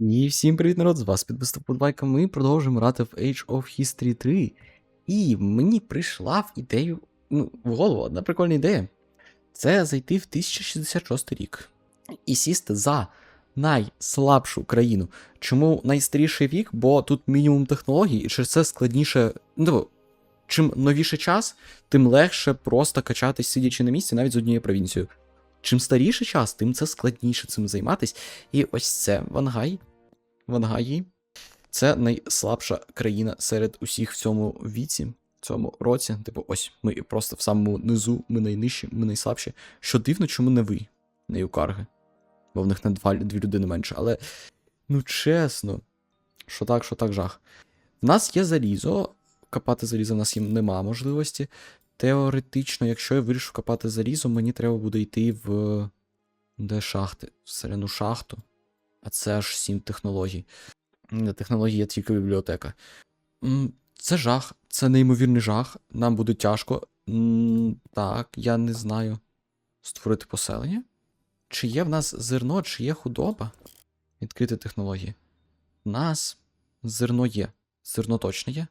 І всім привіт, народ! З вас підписав Подбайка. Ми продовжуємо грати в Age of History 3. І мені прийшла в ідею, ну, в голову одна прикольна ідея. Це зайти в 1066 рік і сісти за найслабшу країну. Чому найстаріший вік? Бо тут мінімум технологій, і через це складніше. Ну, типу, чим новіший час, тим легше просто качатись, сидячи на місці, навіть з однією провінцією. Чим старіший час, тим це складніше цим займатись. І ось це Вангай. Вангаї. Це найслабша країна серед усіх в цьому віці, в цьому році. Типу, ось ми просто в самому низу, ми найнижчі, ми найслабші. Що дивно, чому не ви, не юкарги. Бо в них на два, дві людини менше. Але, ну чесно, що так, що так жах. В нас є залізо. Копати залізо в нас їм нема можливості. Теоретично, якщо я вирішу копати залізо, мені треба буде йти в. Де шахти? В середину шахту. А це аж сім технологій. Не технологія тільки бібліотека. Це жах, це неймовірний жах. Нам буде тяжко. Так, я не знаю. Створити поселення? Чи є в нас зерно, чи є худоба? Відкрити технології. У нас зерно є. Зерно точно є.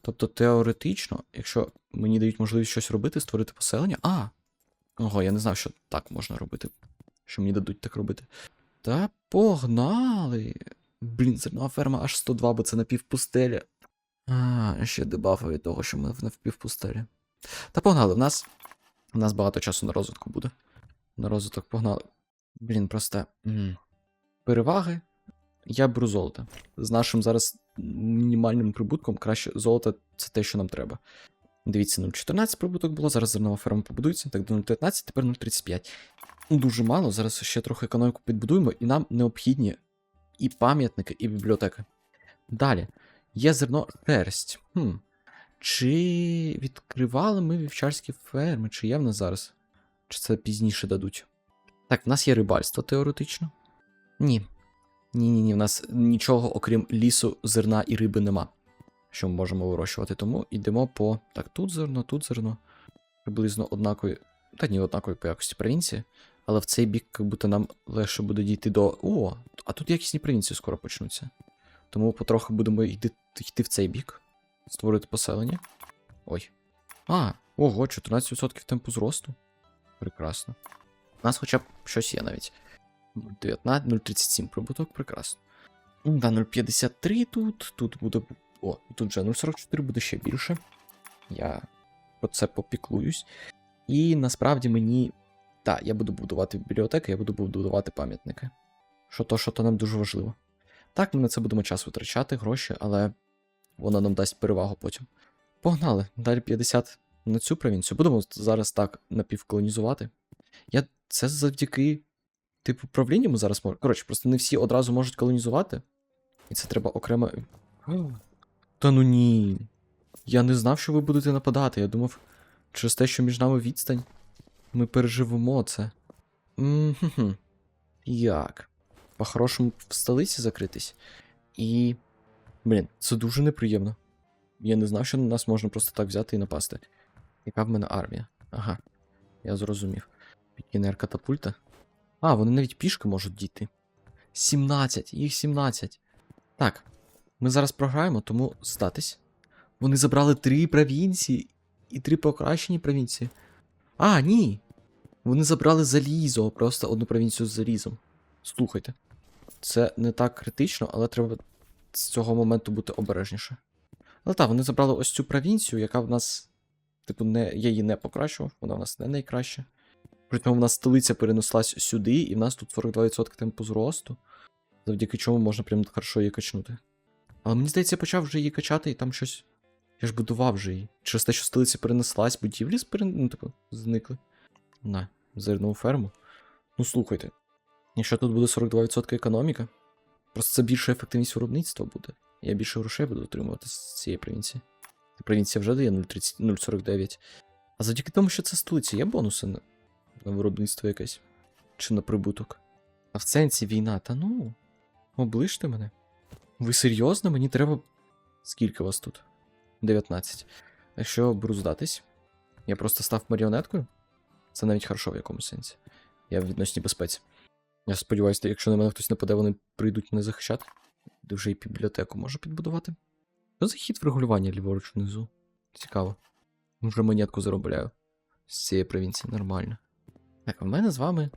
Тобто, теоретично, якщо мені дають можливість щось робити, створити поселення. А! Ого, я не знав, що так можна робити. Що мені дадуть так робити. Та погнали. Блін, зернова ферма аж 102, бо це напівпустеля. А, ще дебафи від того, що ми в напівпустелі. Та погнали, в нас. У нас багато часу на розвитку буде. На розвиток погнали. Блін, просто. м. Переваги. Я беру золото. З нашим зараз мінімальним прибутком краще золото це те, що нам треба. Дивіться, 0,14 прибуток було, зараз зернова ферма побудується, так до 0,19, тепер 0,35. Дуже мало, зараз ще трохи економіку підбудуємо, і нам необхідні і пам'ятники, і бібліотеки. Далі, є зерно шерсть. Хм. Чи відкривали ми вівчарські ферми, чи є в нас зараз? Чи це пізніше дадуть? Так, в нас є рибальство теоретично. Ні. Ні-ні, ні, в нас нічого, окрім лісу, зерна і риби нема. Що ми можемо вирощувати. Тому йдемо по. Так, тут зерно, тут зерно. Приблизно однакові. Та ні, однакові по якості провінції. Але в цей бік, як будто нам легше буде дійти до. О, а тут якісні провінції скоро почнуться. Тому потроху будемо йти, йти в цей бік. Створити поселення. Ой. А, ого, 14% темпу зросту. Прекрасно. У нас хоча б щось є навіть. 0,19, 0,37 прибуток, прекрасно. Да, 0,53 тут, тут буде. О, тут вже 0,44 буде ще більше. Я про це попіклуюсь. І насправді мені. Так, я буду будувати бібліотеки, я буду будувати пам'ятники. Що то, що то нам дуже важливо. Так, ми на це будемо час витрачати, гроші, але воно нам дасть перевагу потім. Погнали, далі 50 на цю провінцію. Будемо зараз так напівколонізувати. Я це завдяки, типу, правлінню ми зараз можемо. Коротше, просто не всі одразу можуть колонізувати. І це треба окремо. Та ну ні. Я не знав, що ви будете нападати. Я думав, через те, що між нами відстань. Ми переживемо це. М-хм-хм. Як? По-хорошому в столиці закритись. І. Блін, це дуже неприємно. Я не знав, що на нас можна просто так взяти і напасти. Яка в мене армія? Ага. Я зрозумів. Пікінер катапульта. А, вони навіть пішки можуть дійти. 17, їх 17. Так. Ми зараз програємо, тому здатись. Вони забрали три провінції і три покращені провінції. А, ні. Вони забрали залізо, просто одну провінцію з залізом. Слухайте. Це не так критично, але треба з цього моменту бути обережніше. Але так, вони забрали ось цю провінцію, яка в нас. Типу, не, я її не покращував, вона в нас не найкраща. При в нас столиця перенеслась сюди, і в нас тут 42% темпу зросту, завдяки чому можна прям хорошо її качнути. Але мені здається, я почав вже її качати, і там щось. Я ж будував вже її. Через те, що столиця перенеслась, будівлі перен... ну, типу, зникли. На, зернову ферму. Ну слухайте. Якщо тут буде 42% економіка, просто це більша ефективність виробництва буде. Я більше грошей буду отримувати з цієї провінції. Провінція вже дає 0,49. А завдяки тому, що це столиця, є бонуси на, на виробництво якесь. Чи на прибуток. А в сенсі війна, та ну. Оближте мене. Ви серйозно? Мені треба. Скільки вас тут? 19. Якщо беру здатись, я просто став маріонеткою. Це навіть хорошо в якомусь сенсі. Я в відносній безпеці. Я сподіваюся, якщо на мене хтось нападе, вони прийдуть мене захищати. Де вже і бібліотеку можу підбудувати. Що за хід врегулювання ліворуч внизу? Цікаво. Вже монетку заробляю. З цієї провінції нормально. Так, в мене з вами.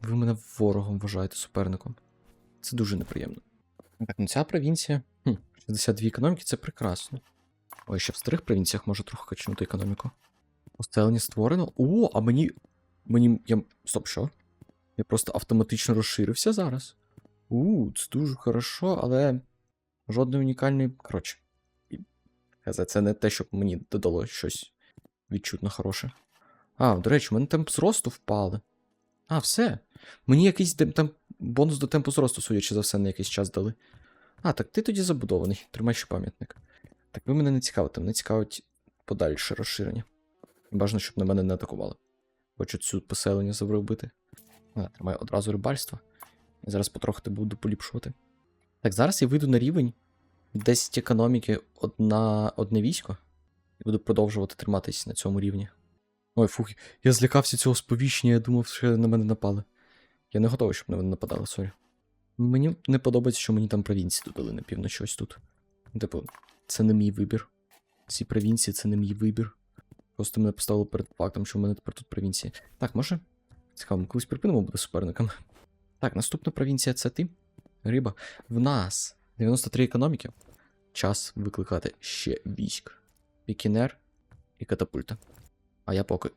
Ви мене ворогом вважаєте суперником. Це дуже неприємно. Так, ну ця провінція. Хм, 62 економіки це прекрасно. Ой, ще в старих провінціях можу трохи качнути економіку. Поселення створено. О, а мені. Мені. Я... Стоп, що? Я просто автоматично розширився зараз. У, це дуже хорошо, але жодної унікальної. Коротше. і- Це не те, щоб мені додало щось відчутно хороше. А, до речі, у мене темп зросту впали. А, все. Мені якийсь там бонус до темпу зросту, судячи за все, на якийсь час дали. А, так ти тоді забудований. Тримай ще пам'ятник. Так ви мене не цікавите, мене цікавить подальше розширення. Бажано, щоб на мене не атакували. Хочу цю поселення завробити. А, тримай одразу рибальство. Я зараз потрохи буду поліпшувати. Так, зараз я вийду на рівень 10 економіки одна, одне військо. І буду продовжувати триматись на цьому рівні. Ой, фух, я злякався цього сповіщення, я думав, що на мене напали. Я не готовий, щоб на мене нападали, сорі. Мені не подобається, що мені там провінції додали на півночі ось тут. Типу, це не мій вибір. Ці провінції це не мій вибір. Просто мене поставили перед фактом, що в мене тепер тут провінції. Так, може? Цікаво, ми колись припинимо бути суперниками. Так, наступна провінція це ти. Риба. В нас 93 економіки. Час викликати ще військ. Пікінер і катапульта. А я поки.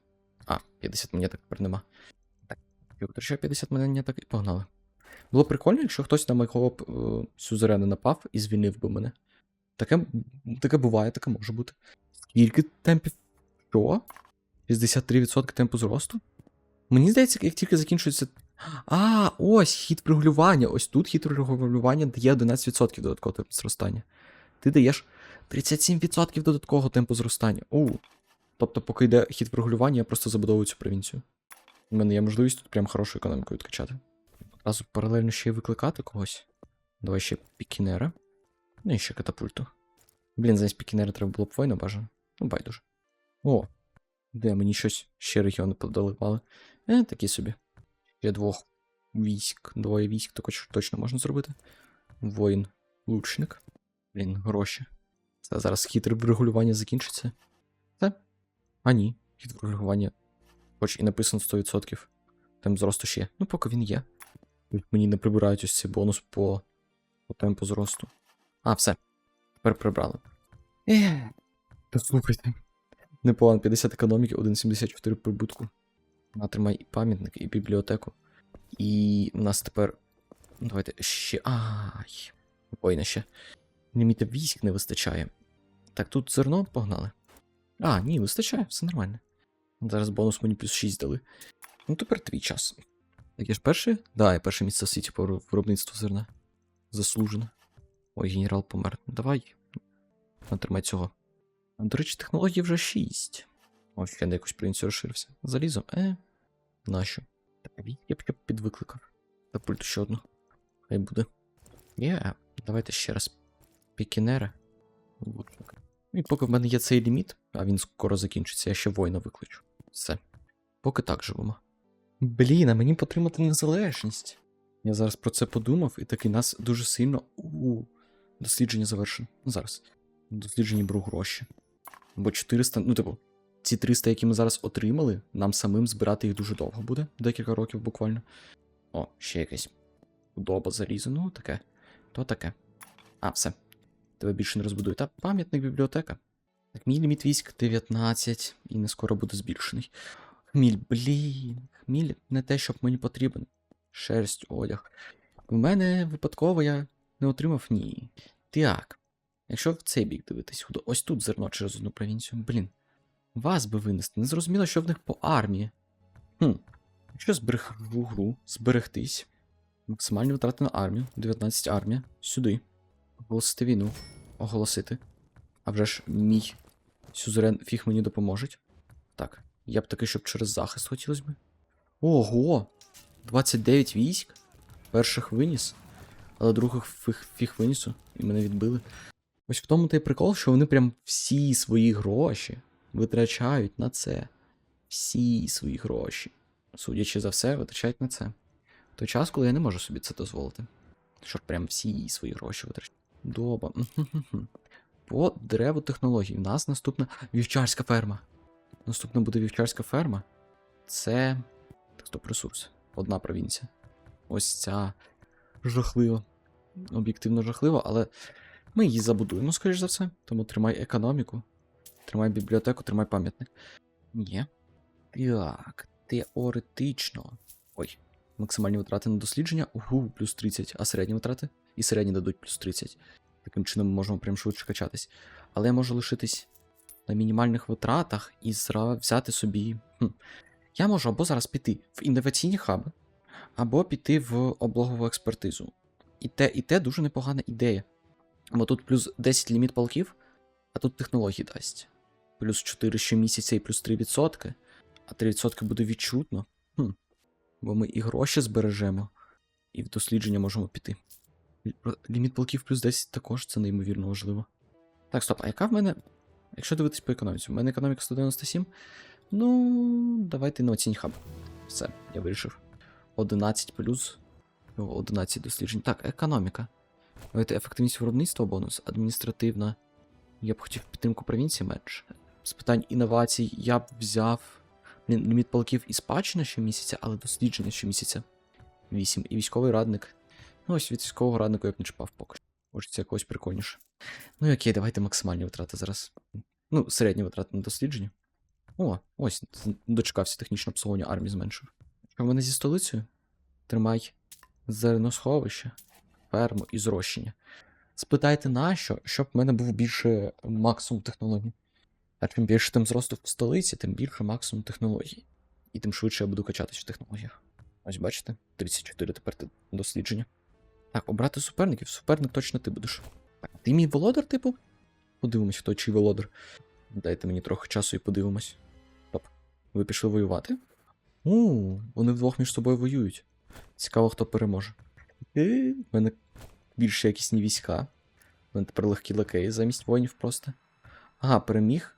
А, 50 монеток тепер нема. Так, витрачаю 50 монеток і погнали. Було прикольно, якщо хтось на моєго б е, сюзерена напав і звільнив би мене. Таке, таке буває, таке може бути. Скільки темпів? Що? 63% темпу зросту? Мені здається, як тільки закінчується. А, ось хід регулювання. Ось тут хід регулювання дає 11% додаткового темпу зростання. Ти даєш 37% додаткового темпу зростання. У. Тобто, поки йде хід регулювання, я просто забудовую цю провінцію. У мене є можливість тут прям хорошу економіку відкачати. Одразу паралельно ще й викликати когось. Давай ще пікінера. Ну і ще катапульту. Блін, замість пікінера треба було б воїна бажано. Ну, байдуже. О, де мені щось ще регіони подаливали. Е, такі собі. Ще двох військ, двоє військ також точно можна зробити. Воїн, лучник. Блін, гроші. Це зараз хід регулювання закінчиться. Це? А ні, хід регулювання. Хоч і написано 100%. Темп зросту ще. Ну, поки він є. Мені не прибирають ось цей бонус по, по темпу зросту. А, все. Тепер прибрали. Е, слухайте. Непогано, 50 економіки, 1,74 прибутку. Натримай і пам'ятник, і бібліотеку. І в нас тепер. Давайте ще. Ай. Воїна ще. Ліміта військ не вистачає. Так, тут зерно погнали. А, ні, вистачає, все нормально. Зараз бонус мені плюс 6 дали. Ну, тепер твій час. Так, я ж перший? Да, я перше місце в світі по виробництву зерна. Заслужено. Ой, генерал помер. Давай. Натримай цього. До речі, технології вже 6. Ось я на якусь провінцію розширився. Залізом. Е. Нащо? Так, я б я підвикликав. Та пульту ще одну. Хай буде. Є. Давайте ще раз. Пікінера. Ну І поки в мене є цей ліміт, а він скоро закінчиться, я ще воїна викличу. Все. Поки так живемо. Блін, а мені потримати незалежність. Я зараз про це подумав, і таки нас дуже сильно. У дослідження завершено. Ну, зараз. Дослідження беру гроші. Бо 400, ну, типу, ці 300, які ми зараз отримали, нам самим збирати їх дуже довго буде, декілька років буквально. О, ще якесь худоба залізо, ну таке. То таке. А, все. Тебе більше не розбудую. Та пам'ятник бібліотека. Так, мій ліміт військ 19, і не скоро буде збільшений. Хміль, блін. Хміль не те, щоб мені потрібен. Шерсть, одяг. У мене випадково я не отримав ні. Так. Якщо в цей бік дивитись, худо- ось тут зерно через одну провінцію. Блін. Вас би винести. Не зрозуміло, що в них по армії. Хм. Якщо зберегу гру, зберегтись. Максимальні витрати на армію. 19 армія. Сюди. Оголосити війну. Оголосити. А вже ж мій сюзерен фіг мені допоможуть. Так. Я б таки, щоб через захист хотілося б. Ого! 29 військ. Перших виніс, але других фіг, фіг винісу, і мене відбили. Ось в тому той прикол, що вони прям всі свої гроші витрачають на це. Всі свої гроші. Судячи за все, витрачають на це. той час, коли я не можу собі це дозволити. Щоб прям всі свої гроші витрачати. Доба. По дереву технологій. У нас наступна вівчарська ферма. Наступна буде вівчарська ферма. Це. Так, стоп, ресурс. Одна провінція. Ось ця жахлива. Об'єктивно жахлива, але ми її забудуємо, скоріш за все. Тому тримай економіку. Тримай бібліотеку, тримай пам'ятник. Ні. Так, теоретично. Ой, максимальні витрати на дослідження. Угу, плюс 30, а середні витрати? І середні дадуть плюс 30. Таким чином ми можемо прям швидше качатись. Але я можу лишитись на мінімальних витратах і взяти собі. Хм. Я можу або зараз піти в інноваційні хаби, або піти в облогову експертизу. І те, і те дуже непогана ідея. Бо тут плюс 10 ліміт палків, а тут технології дасть. Плюс 4 щомісяця і плюс 3%. А 3% буде відчутно. Хм. Бо ми і гроші збережемо, і в дослідження можемо піти. Ліміт полків плюс 10 також це неймовірно важливо. Так, стоп, а яка в мене. Якщо дивитись по економіці, в мене економіка 197. Ну, давайте інноваційний хаб. Все, я вирішив. 11 плюс. 11 досліджень. Так, економіка. Давайте ефективність виробництва бонус, адміністративна. Я б хотів підтримку провінції менше. З питань інновацій я б взяв Блін, ліміт полків і спадщина щомісяця, але дослідження щомісяця. 8. І військовий радник. Ну, ось від військового радника я б не чіпав поки. що. Це якось прикольніше. Ну і окей, давайте максимальні витрати зараз. Ну, середні витрати на дослідження. О, ось, дочекався технічне обслуговування армії зменшив. В мене зі столицею? Тримай зерносховище, ферму і зрощення. Спитайте нащо, щоб в мене був більше максимум технологій. А чим більше тим зросту в столиці, тим більше максимум технологій. І тим швидше я буду качатись в технологіях. Ось бачите, 34 тепер дослідження. Так, обрати суперників. Суперник точно ти будеш. Так, ти мій володар, типу? Подивимось, хто чий володар. Дайте мені трохи часу і подивимось. Стоп. Ви пішли воювати? У, вони вдвох між собою воюють. Цікаво, хто переможе. В мене більш якісні війська. У мене тепер легкі лакеї замість воїнів просто. Ага, переміг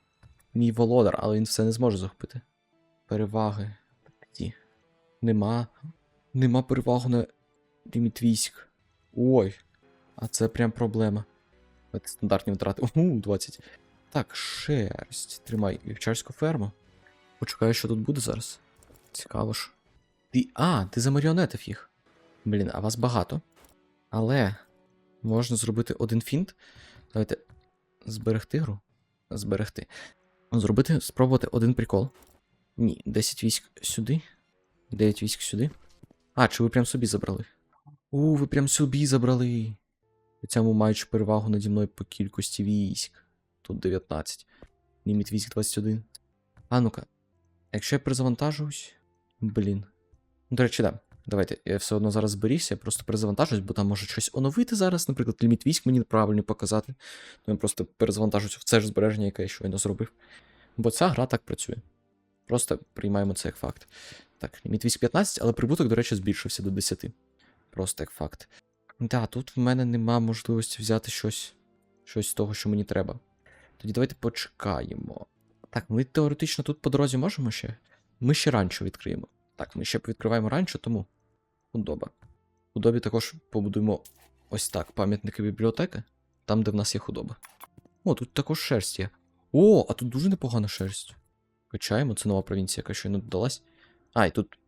мій володар, але він все не зможе захопити. Переваги. Ті. Нема. Нема переваги на ліміт військ. Ой. А це прям проблема. Це стандартні витрати. Угу, 20. Так, шерсть. Тримай вівчарську ферму. Почекаю, що тут буде зараз. Цікаво ж. Ти. А, ти замаріонетив їх. Блін, а вас багато. Але можна зробити один фінт. Давайте зберегти гру. Зберегти. Зробити, спробувати один прикол. Ні, 10 військ сюди. 9 військ сюди. А, чи ви прям собі забрали? У, ви прям собі забрали. При цьому маючи перевагу наді мною по кількості військ. Тут 19. Ліміт військ 21. А ну-ка. Якщо я перезавантажуюсь. Блін. Ну, До речі, да. Давайте, я все одно зараз зберігся, я просто перезавантажуюсь, бо там може щось оновити зараз, наприклад, ліміт військ мені неправильно показати. То я просто перезавантажуюся в це ж збереження, яке я щойно зробив. Бо ця гра так працює. Просто приймаємо це як факт. Так, ліміт військ 15, але прибуток, до речі, збільшився до 10. Просто як факт. Да, тут в мене нема можливості взяти щось, щось з того, що мені треба. Тоді давайте почекаємо. Так, ми теоретично тут по дорозі можемо ще? Ми ще раніше відкриємо. Так, ми ще відкриваємо раніше, тому. Худоба. Худобі також побудуємо ось так: пам'ятники бібліотеки, там, де в нас є худоба. О, тут також шерсть є. О, а тут дуже непогана шерсть. Качаємо, це нова провінція, яка щойно додалась. А, і тут.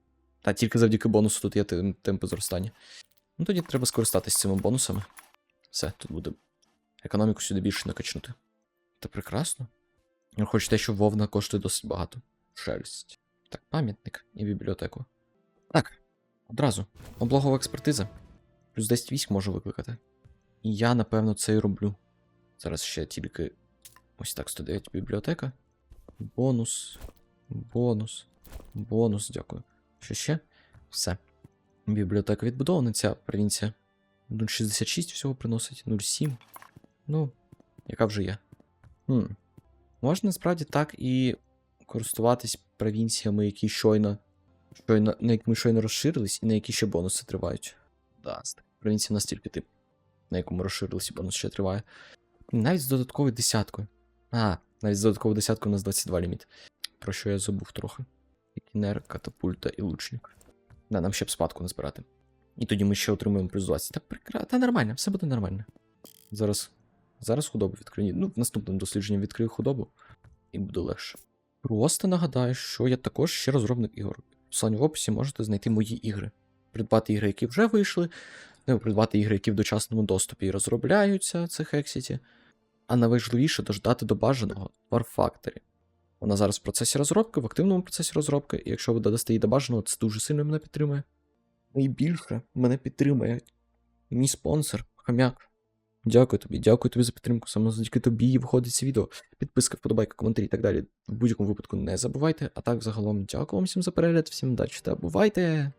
Та тільки завдяки бонусу тут є темпи зростання. Ну тоді треба скористатися цими бонусами. Все, тут буде економіку сюди більше накачнути. Та прекрасно. Я хочу те, що вовна коштує досить багато. Шерсть. Так, пам'ятник і бібліотеку. Так, одразу. Облогова експертиза. Плюс 10 військ можу викликати. І я, напевно, це і роблю. Зараз ще тільки ось так, 109 бібліотека. Бонус. Бонус. Бонус, дякую. Що ще? Все. Бібліотека відбудована, ця провінція. 0,66 всього приносить, 0,7. Ну, яка вже є. Хм. Можна насправді так і користуватись провінціями, які щойно, щойно на які ми щойно розширились, і на які ще бонуси тривають. Да, з таких провінцій у нас тільки тип, на якому розширились і бонус ще триває. Навіть з додатковою десяткою. А, навіть з додатковою десяткою у нас 22 ліміт. Про що я забув трохи. Кінер, катапульта і лучник. Да, нам ще б спадку не збирати. І тоді ми ще отримуємо плюс 20. Та прекра... Та нормально, все буде нормально. Зараз. Зараз худобу відкрию. Ну, в наступному дослідженні відкрию худобу, і буде легше. Просто нагадаю, що я також ще розробник ігор. В посиланні в описі можете знайти мої ігри. Придбати ігри, які вже вийшли, ну, придбати ігри, які в дочасному доступі розробляються, це Hexity. А найважливіше дождати до бажаного War Factory. Вона зараз в процесі розробки, в активному процесі розробки, і якщо ви додасте її до бажаного, це дуже сильно мене підтримує. Найбільше мене підтримує мій спонсор, Хам'як. Дякую тобі, дякую тобі за підтримку. Саме завдяки тобі виходить це відео. Підписка, вподобайка, коментарі і так далі. В будь-якому випадку не забувайте. А так, загалом, дякую вам всім за перегляд, всім удачі та бувайте!